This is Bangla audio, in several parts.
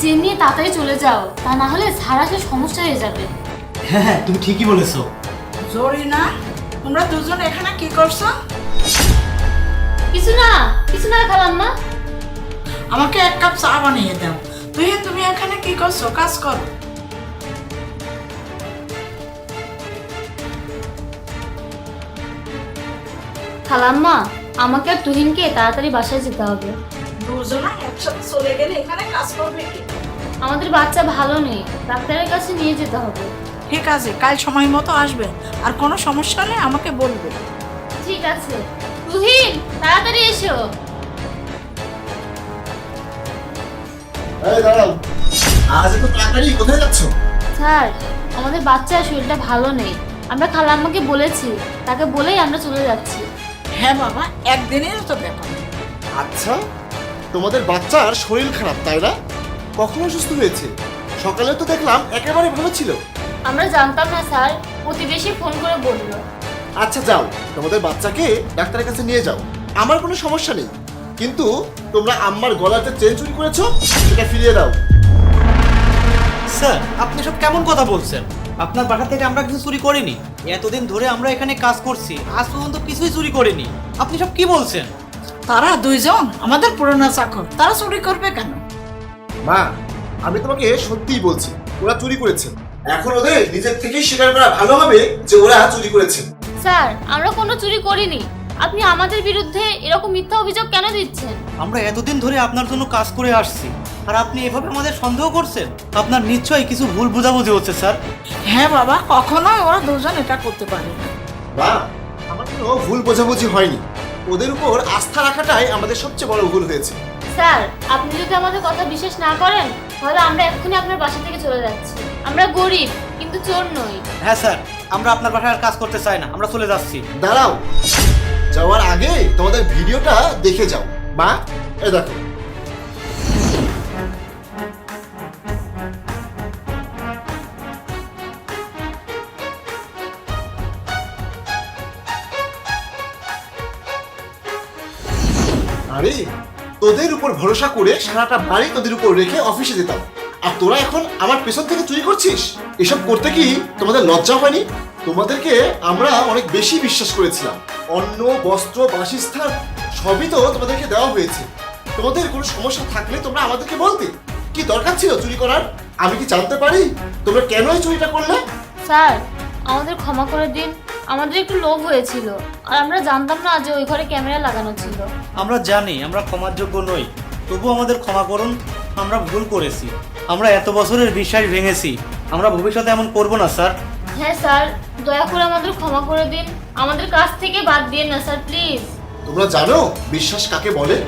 চেন নিয়ে তাড়াতাড়ি চলে যাও তা না হলে সারা সে সমস্যা হয়ে যাবে। হ্যাঁ হ্যাঁ তুমি ঠিকই বলেছ। জরিনা তোমরা দুজন এখানে কি করছ? কিছু না কিছু না খালাম্মা আমাকে এক কাপ চা বানিয়ে দাও। তুই তুমি এখানে কি করছ? কাজ করো। খালাম্মা আমাকে আর তুহিনকে তাড়াতাড়ি বাসায় যেতে হবে। দুজনা একসাথে চলে গেলে এখানে কাজ করবে কি? আমাদের বাচ্চা ভালো নেই ডাক্তারের কাছে নিয়ে যেতে হবে। ঠিক আছে কাল সময় মতো আসবে। আর কোনো সমস্যা হলে আমাকে বলবে। ঠিক আছে। তুহিন তাড়াতাড়ি এসো। এই দাঁড়াও। আজ এত তাড়াতাড়ি কোথায় যাচ্ছ? স্যার আমাদের বাচ্চার শরীরটা ভালো নেই। আমরা খালাম্মাকে বলেছি তাকে বলেই আমরা চলে যাচ্ছি। হ্যাঁ বাবা একদিনের তো ব্যাপার। আচ্ছা তোমাদের বাচ্চার শরীর খারাপ তাই না? কখন অসুস্থ হয়েছে? সকালে তো দেখলাম একেবারে ভালো ছিল। আমরা জানতাম না স্যার। প্রতিবেশী ফোন করে বলল। আচ্ছা যাও। তোমাদের বাচ্চাকে ডাক্তারের কাছে নিয়ে যাও। আমার কোনো সমস্যা নেই। কিন্তু তোমরা আম্মার গলাতে চেন চুরি করেছ সেটা ফিরিয়ে দাও। স্যার আপনি সব কেমন কথা বলছেন? আপনার বাসা থেকে আমরা কিছু চুরি করিনি। এতদিন ধরে আমরা এখানে কাজ করছি। আজ পর্যন্ত কিছুই চুরি করিনি। আপনি সব কি বলছেন? তারা দুইজন আমাদের পুরনো চাকর। তারা চুরি করবে কেন? মা আমি তোমাকে সত্যিই বলছি ওরা চুরি করেছে। এখন ওদের নিজের থেকেই স্বীকার করা ভালো হবে যে ওরা চুরি করেছে। স্যার আমরা কোনো চুরি করিনি। আপনি আমাদের বিরুদ্ধে এরকম মিথ্যা অভিযোগ কেন দিচ্ছেন? আমরা এতদিন ধরে আপনার জন্য কাজ করে আসছি। আর আপনি এভাবে আমাদের সন্দেহ করছেন? আপনার নিশ্চয়ই কিছু ভুল বোঝাবুঝি হচ্ছে স্যার। হ্যাঁ বাবা কখনোই ওরা দুজন এটা করতে পারে না। মা আমার কোনো ভুল বোঝাবুঝি হয়নি। ওদের উপর আস্থা রাখাটাই আমাদের সবচেয়ে বড় ভুল হয়েছে। স্যার আপনি যদি আমাদের কথা বিশ্বাস না করেন তাহলে আমরা এক্ষুনি আপনার বাসা থেকে চলে যাচ্ছি। আমরা গরিব কিন্তু চোর নই। হ্যাঁ স্যার আমরা আপনার বাসায় আর কাজ করতে চাই না আমরা চলে যাচ্ছি। দাঁড়াও যাওয়ার আগে তোমাদের ভিডিওটা দেখে যাও। মা এ দেখো। আরে, তোদের উপর ভরসা করে সারাটা বাড়ি তোদের উপর রেখে অফিসে যেতাম। আর তোরা এখন আমার পেছন থেকে চুরি করছিস? এসব করতে কি তোমাদের লজ্জা হয়নি? তোমাদেরকে আমরা অনেক বেশি বিশ্বাস করেছিলাম। অন্ন, বস্ত্র, বাসস্থান, সবই তো তোমাদেরকে দেওয়া হয়েছে। তোমাদের কোনো সমস্যা থাকলে তোমরা আমাদেরকে বলতে। কি দরকার ছিল চুরি করার? আমি কি জানতে পারি? তোমরা কেন এই চুরিটা করলে? স্যার, আমাদের ক্ষমা করে দিন। আমাদের একটু লোভ হয়েছিল। আর আমরা জানতাম না যে ওই ঘরে ক্যামেরা লাগানো ছিল। আমরা জানি আমরা ক্ষমার যোগ্য নই। তবু আমাদের ক্ষমা করুন আমরা ভুল করেছি। আমরা এত বছরের বিশ্বাস ভেঙেছি। আমরা ভবিষ্যতে এমন করব না স্যার। হ্যাঁ স্যার। দয়া করে আমাদের ক্ষমা করে দিন। আমাদের কাছ থেকে বাদ দিয়ে না স্যার প্লিজ। তোমরা জানো বিশ্বাস কাকে বলে?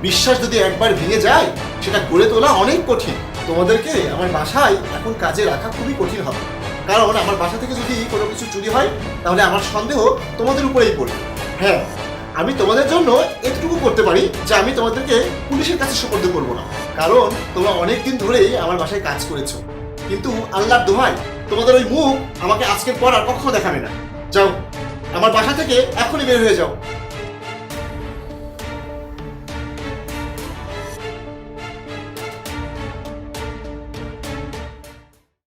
বিশ্বাস যদি একবার ভেঙে যায় সেটা গড়ে তোলা অনেক কঠিন। তোমাদেরকে আমার বাসায় এখন কাজে রাখা খুবই কঠিন হবে। কারণ আমার বাসা থেকে যদি কোনো কিছু চুরি হয় তাহলে আমার সন্দেহ তোমাদের উপরেই পড়বে। হ্যাঁ আমি তোমাদের জন্য এতটুকু করতে পারি যে আমি তোমাদেরকে পুলিশের কাছে সুপর্দ করব না। কারণ তোমরা অনেক দিন ধরেই আমার বাসায় কাজ করেছ। কিন্তু আল্লাহর দোহাই তোমাদের ওই মুখ আমাকে আজকের পর আর কখনো দেখাবে না। যাও, আমার বাসা থেকে এখনই বের হয়ে যাও।